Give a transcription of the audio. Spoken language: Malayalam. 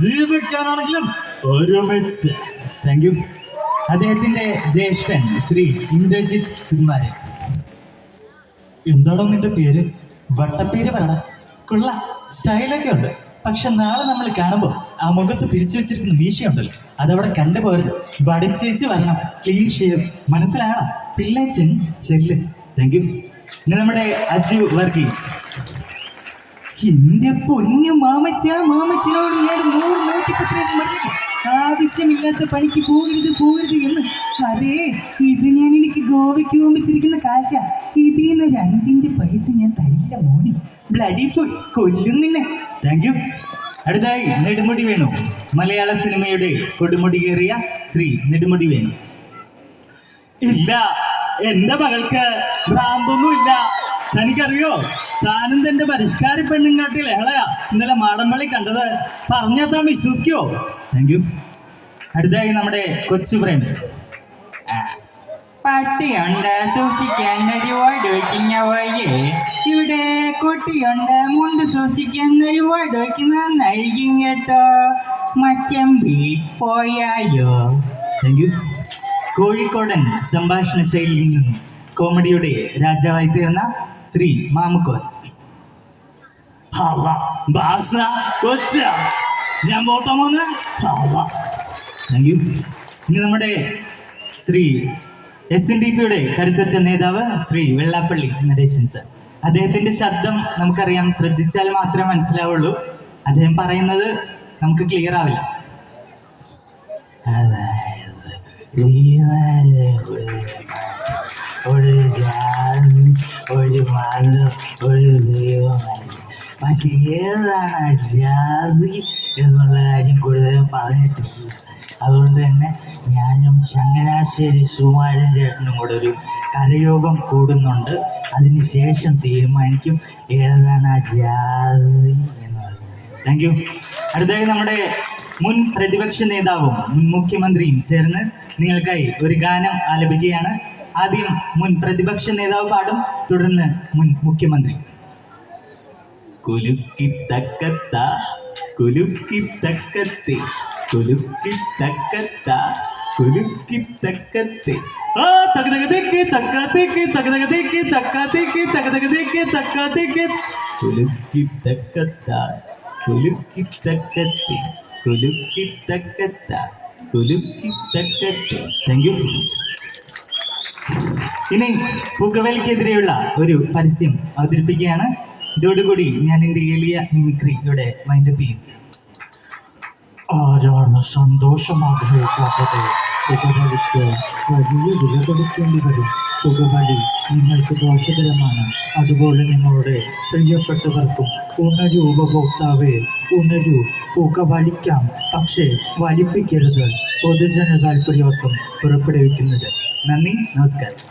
ജീവിക്കാനാണെങ്കിലും ഒരുമിച്ച്. താങ്ക് യു അദ്ദേഹത്തിന്റെ ജ്യേഷ്ഠൻ ശ്രീ ഇന്ദ്രജിത് സിംഹാരൻ എന്താണോ നിന്റെ പേര്? വട്ടപ്പേര് വേണം കൊള്ള സ്റ്റൈലൊക്കെ ഉണ്ട്. പക്ഷെ നാളെ നമ്മൾ കാണുമ്പോൾ ആ മുഖത്ത് പിരിച്ചു വെച്ചിരിക്കുന്ന മീശയുണ്ടല്ലോ. അതവിടെ കണ്ടുപോരുത്. വടിച്ചേച്ച് വരണം. ക്ലീൻ ഷേവ് മനസ്സിലാണ് പിള്ളേച്ചൻ ചെല്ല്. താങ്ക് യു നമ്മുടെ അജു വർഗീസ്. എന്റെ പൊന്നു മാമച്ച മാമച്ചനോട് ഞാൻ നൂറ് ലക്ഷം പറഞ്ഞില്ലേ ആവശ്യമില്ലാത്ത പണിക്ക് പോകരുത് പോകരുത് എന്ന്. അതെ ഇത് ഞാൻ എനിക്ക് ഗോവയ്ക്ക് ഓമ്പിച്ചിരിക്കുന്ന കാശ. ഇതിന്ന് ഒരു അഞ്ചിന്റെ പൈസ ഞാൻ തരില്ല മോനെ. ബ്ലഡി ഫുഡ് കൊല്ലുന്നില്ല. താങ്ക് യു അടുത്തായി നെടുമുടി വേണു. മലയാള സിനിമയുടെ കൊടുമുടി കയറിയ ശ്രീ നെടുമുടി വേണു. ഇല്ല എന്റെ മകൾക്ക് ഭ്രാന്തൊന്നുമില്ല തനിക്കറിയോ? താനും തന്റെ പെണ്ണും കാട്ടി ലഹളയാ ഇന്നലെ മാടമ്പള്ളി കണ്ടത് പറഞ്ഞാത്താൻ വിശ്വസിക്കോ? താങ്ക് യു അടുത്തായി നമ്മുടെ കൊച്ചു പ്രേമി. പട്ടിയുണ്ട് സൂക്ഷിക്കാൻ ഒരുപാട് വയ്ക്കുന്ന വഴിയേ. ഇവിടെ കുട്ടിയുണ്ട് മുണ്ട് സൂക്ഷിക്കാൻ ഒരുപാട് വയ്ക്കുന്ന നന്നായിരിക്കും കേട്ടോ. മച്ചമ്പി പോയായോ? താങ്ക് യു കോഴിക്കോടൻ സംഭാഷണ ശൈലിയിൽ നിന്നും കോമഡിയുടെ രാജാവായി തീർന്ന ശ്രീ മാമുക്കോൻ ബാസ, കൊച്ച. ഞാൻ പോട്ടാ മോന്ന് താങ്ക് യു ഇനി നമ്മുടെ ശ്രീ എസ് എൻ ഡി പിയുടെ കരുത്തറ്റ നേതാവ് ശ്രീ വെള്ളാപ്പള്ളി നരേശൻ സർ അദ്ദേഹത്തിന്റെ ശബ്ദം നമുക്കറിയാം. ശ്രദ്ധിച്ചാൽ മാത്രമേ മനസ്സിലാവുള്ളൂ. അദ്ദേഹം പറയുന്നത് നമുക്ക് ക്ലിയർ ആവില്ല. ഒരു ഒരു ഒരു ദൈവമായി പക്ഷെ ഏതാണ് ജാതി എന്നുള്ള കാര്യം കൂടുതലും പറഞ്ഞിട്ടില്ല. അതുകൊണ്ട് തന്നെ ഞാനും ചങ്ങനാശ്ശേരി സുമാരൻ ചേട്ടനും കൂടെ ഒരു കരയോഗം കൂടുന്നുണ്ട്. അതിന് ശേഷം തീരുമാനിക്കും ഏതാണ് ആ ജാതി എന്നുള്ളത് താങ്ക് യു അടുത്തായി നമ്മുടെ മുൻ പ്രതിപക്ഷ നേതാവും മുൻ മുഖ്യമന്ത്രിയും ചേർന്ന് നിങ്ങൾക്കായി ഒരു ഗാനം ആലപിക്കുകയാണ്. ആദ്യം മുൻ പ്രതിപക്ഷ നേതാവ് പാടും തുടർന്ന് മുൻ മുഖ്യമന്ത്രി. കുലുക്കിത്തക്കത്ത കുലുക്കിത്തക്കത്തെ കുലുക്കിത്തക്കത്ത കുലുക്കിത്തക്കത്തെ. ആ ഇനി പുകവലിക്കെതിരെയുള്ള ഒരു പരസ്യം അവതരിപ്പിക്കുകയാണ്. ഇതോടുകൂടി ഞാൻ എന്റെ എളിയ മിമിക്രി ഇവിടെ വൈൻഡപ്പ് ചെയ്യും. ആരാണ് സന്തോഷം ആഗ്രഹിക്കാത്തത്? വരും. പുകവലി നിങ്ങൾക്ക് ദോഷകരമാണ്. അതുപോലെ നിങ്ങളുടെ പ്രിയപ്പെട്ടവർക്കും ഉണരു ഉപഭോക്താവേ പുക പുകവലിക്കാം. പക്ഷേ വലിപ്പിക്കരുത് പൊതുജന താല്പര്യാർത്ഥം പുറപ്പെടുവിക്കുന്നത്. നന്ദി നമസ്കാരം.